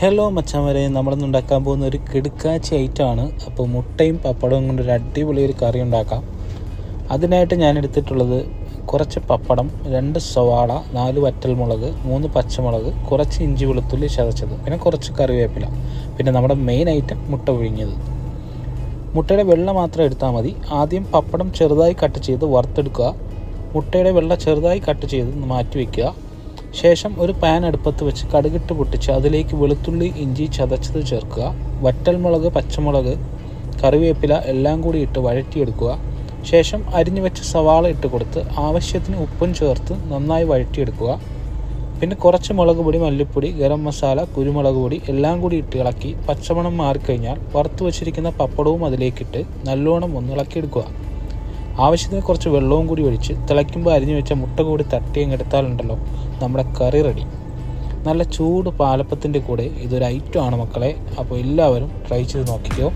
Hello മച്ചാമരെ നമ്മളിന്ന് ഉണ്ടാക്കാൻ പോകുന്ന ഒരു കിടുക്കാച്ചി ഐറ്റമാണ്. അപ്പോൾ മുട്ടയും പപ്പടവും കൊണ്ട് ഒരു അടിപൊളി ഒരു കറി ഉണ്ടാക്കാം. അതിനായിട്ട് ഞാൻ എടുത്തിട്ടുള്ളത് കുറച്ച് പപ്പടം രണ്ട് സവാള നാല് വറ്റൽമുളക് മൂന്ന് പച്ചമുളക് കുറച്ച് ഇഞ്ചി വെളുത്തുള്ളി ചതച്ചത് പിന്നെ കുറച്ച് കറിവേപ്പില. പിന്നെ നമ്മുടെ മെയിൻ ഐറ്റം മുട്ട പുഴുങ്ങിയത്. മുട്ടയുടെ വെള്ള മാത്രം എടുത്താൽ മതി. ആദ്യം പപ്പടം ചെറുതായി കട്ട് ചെയ്ത് വറുത്തെടുക്കുക. മുട്ടയുടെ വെള്ള ചെറുതായി കട്ട് ചെയ്ത് മാറ്റി വയ്ക്കുക ശേഷം ഒരു പാൻ അടുപ്പത്ത് വെച്ച് കടുകിട്ട് പൊട്ടിച്ച് അതിലേക്ക് വെളുത്തുള്ളി ഇഞ്ചി ചതച്ചത് ചേർക്കുക. വറ്റൽമുളക് പച്ചമുളക് കറിവേപ്പില എല്ലാം കൂടി ഇട്ട് വഴറ്റിയെടുക്കുക. ശേഷം അരിഞ്ഞു വെച്ച സവാള ഇട്ട് കൊടുത്ത് ആവശ്യത്തിന് ഉപ്പും ചേർത്ത് നന്നായി വഴറ്റിയെടുക്കുക. പിന്നെ കുറച്ച് മുളക് പൊടി മല്ലിപ്പൊടി ഗരം മസാല കുരുമുളക് പൊടി എല്ലാം കൂടി ഇട്ട് ഇളക്കി പച്ചമണം മാറിക്കഴിഞ്ഞാൽ വറുത്തു വച്ചിരിക്കുന്ന പപ്പടവും അതിലേക്കിട്ട് നല്ലോണം ഒന്ന് ഇളക്കിയെടുക്കുക. ആവശ്യത്തിന് കുറച്ച് വെള്ളവും കൂടി ഒഴിച്ച് തിളയ്ക്കുമ്പോൾ അരിഞ്ഞു വെച്ച മുട്ട കൂടി തട്ടിയും എടുത്താലുണ്ടല്ലോ. നമ്മുടെ കറി റെഡി നല്ല ചൂട് പാലപ്പത്തിന്റെ കൂടെ ഇതൊരു ഐറ്റം ആണ് മക്കളെ. അപ്പോൾ എല്ലാവരും ട്രൈ ചെയ്ത് നോക്കിക്കോ.